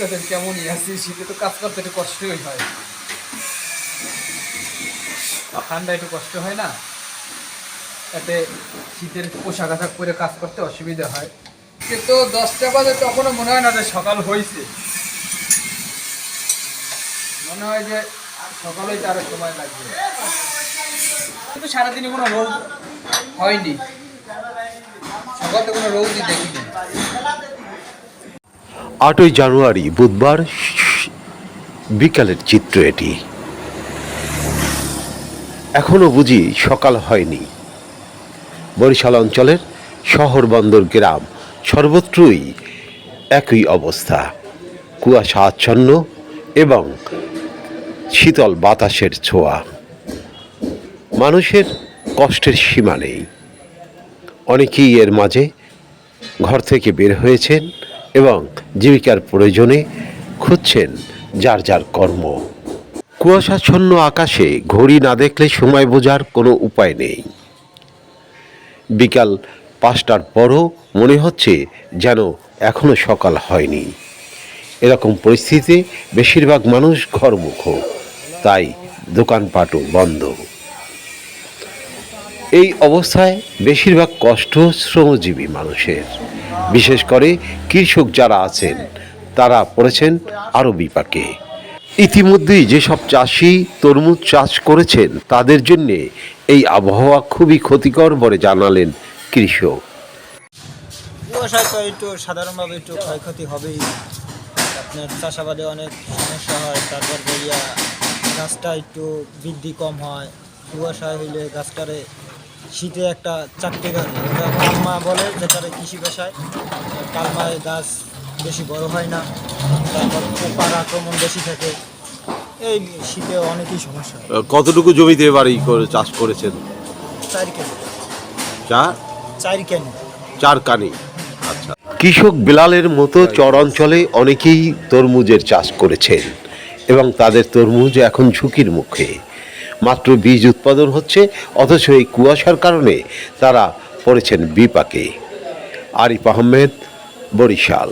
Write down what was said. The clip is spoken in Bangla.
বুঝতেছেন কেমনই আছি? শীতে তো কাজ করতে একটু কষ্টই হয়। ঠান্ডা একটু কষ্ট হয় না? এতে শীতের পোশাক আশাক পরে কাজ করতে অসুবিধা হয়। কিন্তু দশটা বাজে তখনও মনে হয় না যে সকাল হয়েছে মনে হয় যে সকাল তার সময় লাগবে। কিন্তু সারাদিনে কোনো রোগ হয়নি। সকাল তো কোনো রোগই দেখিনি। আটই জানুয়ারি বুধবার বিকালের চিত্র এটি। এখনও বুঝি সকাল হয়নি। বরিশাল অঞ্চলের শহর বন্দর গ্রাম সর্বত্রই একই অবস্থা। কুয়াশা আচ্ছন্ন এবং শীতল বাতাসের ছোঁয়া। মানুষের কষ্টের সীমা নেই। অনেকেই এর মাঝে ঘর থেকে বের হয়েছেন। এবং জীবিকার প্রয়োজনে খুঁজছেন যার যার কর্ম। কুয়াশাচ্ছন্ন আকাশে ঘড়ি না দেখলে সময় বোঝার কোনো উপায় নেই। বিকাল পাঁচটার পরও মনে হচ্ছে যেন এখনও সকাল হয়নি। এরকম পরিস্থিতিতে বেশিরভাগ মানুষ ঘরমুখ, তাই দোকানপাটও বন্ধ। এই অবস্থায় বেশিরভাগ কষ্ট শ্রমজীবী মানুষের। বিশেষ করে কৃষক যারা আছেন, তারা পড়েছেন আরও বিপাকে ইতিমধ্যেই যেসব চাষি তরমুজ চাষ করেছেন, তাদের জন্যে এই আবহাওয়া খুবই ক্ষতিকর বলে জানালেন কৃষক। কুয়াশায় একটু সাধারণভাবে একটু ক্ষয়ক্ষতি হবেই। আপনার চাষাবাদে অনেক সমস্যা হয়, তারপর গাছটা একটু বৃদ্ধি কম হয়। কুয়াশায় হইলে গাছটারে শীতে একটা চারটে গাছ কালমা বলে যেটারে কৃষি পেশায়। কালমায় গাছ বেশি বড় হয় না তারপর পোকার আক্রমণ বেশি থাকে। এই শীতে অনেকই সমস্যা হয়। কতটুকু জমিতে বাড়ি করে চাষ করেছেন? চার চার? চার কেন? চার কানি। আচ্ছা। কৃষক বিলালের মতো চর অঞ্চলে অনেকেই তরমুজের চাষ করেছেন এবং তাদের তরমুজ এখন ঝুঁকির মুখে। মাত্র বীজ উৎপাদন হচ্ছে অথচ এই কুয়াশার কারণে তারা পড়েছেন বিপাকে। আরিফ আহমেদ বরিশাল।